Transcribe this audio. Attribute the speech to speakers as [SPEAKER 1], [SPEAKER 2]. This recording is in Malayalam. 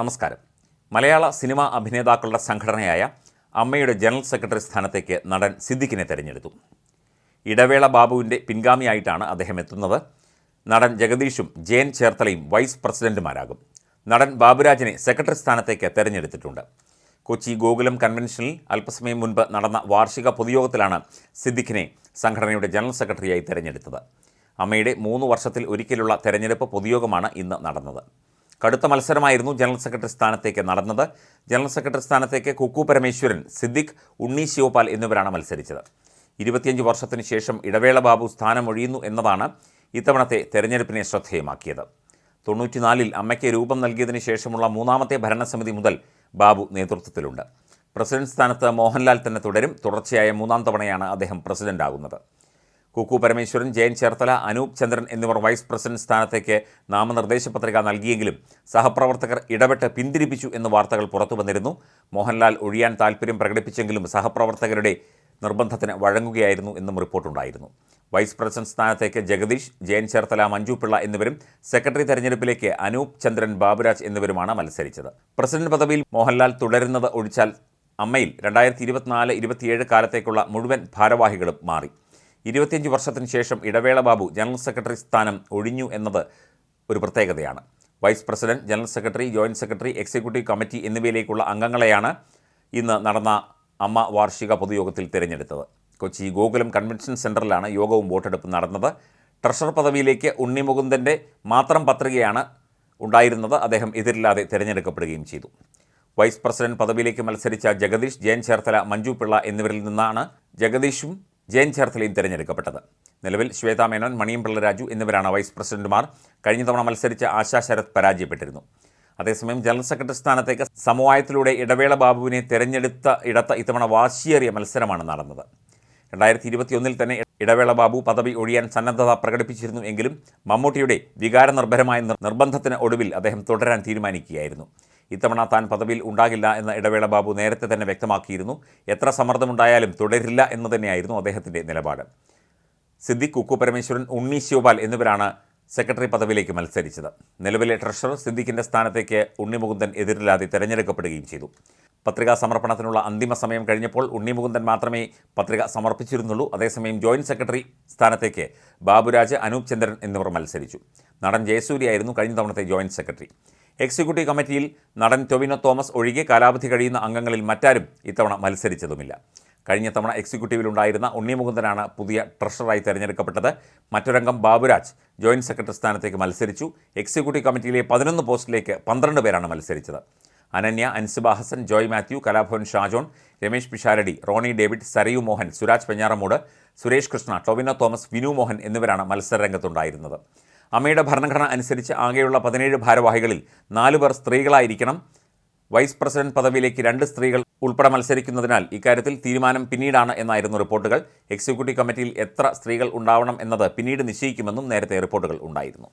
[SPEAKER 1] നമസ്കാരം. മലയാള സിനിമാ അഭിനേതാക്കളുടെ സംഘടനയായ അമ്മയുടെ ജനറൽ സെക്രട്ടറി സ്ഥാനത്തേക്ക് നടൻ സിദ്ദിഖിനെ തെരഞ്ഞെടുത്തു. ഇടവേള ബാബുവിന്റെ പിൻഗാമിയായിട്ടാണ് അദ്ദേഹം എത്തുന്നത്. നടൻ ജഗദീഷും ജയൻ ചേർത്തലയും വൈസ് പ്രസിഡന്റുമാരാകും. നടൻ ബാബുരാജിനെ സെക്രട്ടറി സ്ഥാനത്തേക്ക് തെരഞ്ഞെടുത്തിട്ടുണ്ട്. കൊച്ചി ഗോകുലം കൺവെൻഷനിൽ അല്പസമയം മുൻപ് നടന്ന വാർഷിക പൊതുയോഗത്തിലാണ് സിദ്ദിഖിനെ സംഘടനയുടെ ജനറൽ സെക്രട്ടറിയായി തെരഞ്ഞെടുത്തത്. അമ്മയുടെ മൂന്ന് വർഷത്തിൽ ഒരിക്കലുള്ള തെരഞ്ഞെടുപ്പ് പൊതുയോഗമാണ് ഇന്ന് നടന്നത്. കടുത്ത മത്സരമായിരുന്നു ജനറൽ സെക്രട്ടറി സ്ഥാനത്തേക്ക് നടന്നത്. ജനറൽ സെക്രട്ടറി സ്ഥാനത്തേക്ക് കുക്കു പരമേശ്വരൻ സിദ്ദിഖ് ഉണ്ണി ശിവപാൽ എന്നിവരാണ് മത്സരിച്ചത്. ഇരുപത്തിയഞ്ച് വർഷത്തിന് ശേഷം ഇടവേള ബാബു സ്ഥാനമൊഴിയുന്നു എന്നതാണ് ഇത്തവണത്തെ തെരഞ്ഞെടുപ്പിനെ ശ്രദ്ധേയമാക്കിയത്. തൊണ്ണൂറ്റിനാലിൽ അമ്മയ്ക്ക് രൂപം നൽകിയതിന് ശേഷമുള്ള മൂന്നാമത്തെ ഭരണസമിതി മുതൽ ബാബു നേതൃത്വത്തിലുണ്ട്. പ്രസിഡന്റ് സ്ഥാനത്ത് മോഹൻലാൽ തന്നെ തുടരും. തുടർച്ചയായ മൂന്നാം തവണയാണ് അദ്ദേഹം പ്രസിഡന്റാകുന്നത്. കുക്കു പരമേശ്വരൻ ജയൻ ചേർത്തല അനൂപ് ചന്ദ്രൻ എന്നിവർ വൈസ് പ്രസിഡന്റ് സ്ഥാനത്തേക്ക് നാമനിർദ്ദേശ പത്രിക നൽകിയെങ്കിലും സഹപ്രവർത്തകർ ഇടപെട്ട് പിന്തിരിപ്പിച്ചു എന്ന് വാർത്തകൾ പുറത്തുവന്നിരുന്നു മോഹൻലാൽ ഒഴിയാൻ താൽപ്പര്യം പ്രകടിപ്പിച്ചെങ്കിലും സഹപ്രവർത്തകരുടെ നിർബന്ധത്തിന് വഴങ്ങുകയായിരുന്നു എന്നും റിപ്പോർട്ടുണ്ടായിരുന്നു. വൈസ് പ്രസിഡന്റ് സ്ഥാനത്തേക്ക് ജഗദീഷ് ജയൻ ചേർത്തല മഞ്ജു പിള്ള എന്നിവരും സെക്രട്ടറി തെരഞ്ഞെടുപ്പിലേക്ക് അനൂപ് ചന്ദ്രൻ ബാബുരാജ് എന്നിവരുമാണ് മത്സരിച്ചത്. പ്രസിഡന്റ് പദവിയിൽ മോഹൻലാൽ തുടരുന്നത് ഒഴിച്ചാൽ അമ്മയിൽ രണ്ടായിരത്തി ഇരുപത്തിനാല് ഇരുപത്തിയേഴ് കാലത്തേക്കുള്ള മുഴുവൻ ഭാരവാഹികളും മാറി. ഇരുപത്തിയഞ്ച് വർഷത്തിന് ശേഷം ഇടവേള ബാബു ജനറൽ സെക്രട്ടറി സ്ഥാനം ഒഴിഞ്ഞു എന്നത് ഒരു പ്രത്യേകതയാണ്. Vice president general secretary joint secretary executive committee എന്നിവയിലേക്കുള്ള അംഗങ്ങളെയാണ് ഇന്ന് നടന്ന അമ്മ വാർഷിക പൊതുയോഗത്തിൽ തിരഞ്ഞെടുത്തത്. കൊച്ചി ഗോകുലം കൺവെൻഷൻ സെന്ററിലാണ് യോഗവും വോട്ടെടുപ്പും നടന്നത്. ട്രഷറർ പദവിയിലേക്ക് ഉണ്ണിമുകുന്ദന്റെ മാത്രം പത്രികയാണ് ഉണ്ടായിരുന്നത്. അദ്ദേഹം എതിരില്ലാതെ തിരഞ്ഞെടുക്കപ്പെടുകയും ചെയ്തു. വൈസ് പ്രസിഡന്റ് പദവിയിലേക്ക് മത്സരിച്ച ജഗദീഷ് ജയൻ ചേർത്തല മഞ്ജു പിള്ള എന്നിവരിൽ നിന്നാണ് ജഗദീഷും ജയൻ ചേർത്തലയും തിരഞ്ഞെടുക്കപ്പെട്ടത്. നിലവിൽ ശ്വേതാ മേനോൻ മണിയം പിള്ള രാജു എന്നിവരാണ് വൈസ് പ്രസിഡന്റുമാർ കഴിഞ്ഞ തവണ മത്സരിച്ച ആശാ ശരത് പരാജയപ്പെട്ടിരുന്നു. അതേസമയം ജനറൽ സെക്രട്ടറി സ്ഥാനത്തേക്ക് സമവായത്തിലൂടെ ഇടവേള ബാബുവിനെ തെരഞ്ഞെടുത്ത ഇടത്ത് ഇത്തവണ വാശിയേറിയ മത്സരമാണ് നടന്നത്. രണ്ടായിരത്തി ഇരുപത്തിയൊന്നിൽ തന്നെ ഇടവേള ബാബു പദവി ഒഴിയാൻ സന്നദ്ധത പ്രകടിപ്പിച്ചിരുന്നു എങ്കിലും മമ്മൂട്ടിയുടെ വികാരനിർഭരമായ നിർ- നിർബന്ധത്തിന് ഒടുവിൽ അദ്ദേഹം തുടരാൻ തീരുമാനിക്കുകയായിരുന്നു. ഇത്തവണ താൻ പദവിയിൽ ഉണ്ടാകില്ല എന്ന ഇടവേള ബാബു നേരത്തെ തന്നെ വ്യക്തമാക്കിയിരുന്നു. എത്ര സമ്മർദ്ദമുണ്ടായാലും തുടരില്ല എന്ന് തന്നെയായിരുന്നു അദ്ദേഹത്തിന്റെ നിലപാട്. സിദ്ദിഖ് കുക്കു പരമേശ്വരൻ ഉണ്ണി ശിവപാൽ എന്നിവരാണ് സെക്രട്ടറി പദവിയിലേക്ക് മത്സരിച്ചത്. നിലവിലെ ട്രഷറർ സിദ്ദിഖിന്റെ സ്ഥാനത്തേക്ക് ഉണ്ണിമുകുന്ദൻ എതിരില്ലാതെ തിരഞ്ഞെടുക്കപ്പെടുകയും ചെയ്തു. പത്രികാ സമർപ്പണത്തിനുള്ള അന്തിമ സമയം കഴിഞ്ഞപ്പോൾ ഉണ്ണിമുകുന്ദൻ മാത്രമേ പത്രിക സമർപ്പിച്ചിരുന്നുള്ളൂ. അതേസമയം ജോയിന്റ് സെക്രട്ടറി സ്ഥാനത്തേക്ക് ബാബുരാജ് അനൂപ് ചന്ദ്രൻ എന്നിവർ മത്സരിച്ചു. നടൻ ജയസൂര്യയായിരുന്നു കഴിഞ്ഞ തവണത്തെ ജോയിന്റ് സെക്രട്ടറി. എക്സിക്യൂട്ടീവ് കമ്മിറ്റിയിൽ നടൻ ടൊവിനോ തോമസ് ഒഴികെ കാലാവധി കഴിയുന്ന അംഗങ്ങളിൽ മറ്റാരും ഇത്തവണ മത്സരിച്ചതുമില്ല. കഴിഞ്ഞ തവണ എക്സിക്യൂട്ടീവിലുണ്ടായിരുന്ന ഉണ്ണിമുകുന്ദനാണ് പുതിയ ട്രഷററായി തെരഞ്ഞെടുക്കപ്പെട്ടത്. മറ്റൊരംഗം ബാബുരാജ് ജോയിന്റ് സെക്രട്ടറി സ്ഥാനത്തേക്ക് മത്സരിച്ചു. എക്സിക്യൂട്ടീവ് കമ്മിറ്റിയിലെ പതിനൊന്ന് പോസ്റ്റിലേക്ക് പന്ത്രണ്ട് പേരാണ് മത്സരിച്ചത്. അനന്യ അൻസിബ ഹസൻ ജോയ് മാത്യു കലാഭവൻ ഷാജോൺ രമേശ് പിഷാരടി റോണി ഡേവിഡ് സരയു മോഹൻ സുരാജ് പെഞ്ഞാറമൂട് സുരേഷ് കൃഷ്ണ ടൊവിനോ തോമസ് വിനു മോഹൻ എന്നിവരാണ് മത്സരരംഗത്തുണ്ടായിരുന്നത്. അമ്മയുടെ ഭരണഘടന അനുസരിച്ച് ആകെയുള്ള പതിനേഴ് ഭാരവാഹികളിൽ നാലു പേർ സ്ത്രീകളായിരിക്കണം. വൈസ് പ്രസിഡന്റ് പദവിയിലേക്ക് രണ്ട് സ്ത്രീകൾ ഉൾപ്പെടെ മത്സരിക്കുന്നതിനാൽ ഇക്കാര്യത്തിൽ തീരുമാനം പിന്നീടാണ് എന്നായിരുന്നു റിപ്പോർട്ടുകൾ. എക്സിക്യൂട്ടീവ് കമ്മിറ്റിയിൽ എത്ര സ്ത്രീകൾ ഉണ്ടാവണം എന്നത് പിന്നീട് നിശ്ചയിക്കുമെന്നും നേരത്തെ റിപ്പോർട്ടുകൾ ഉണ്ടായിരുന്നു.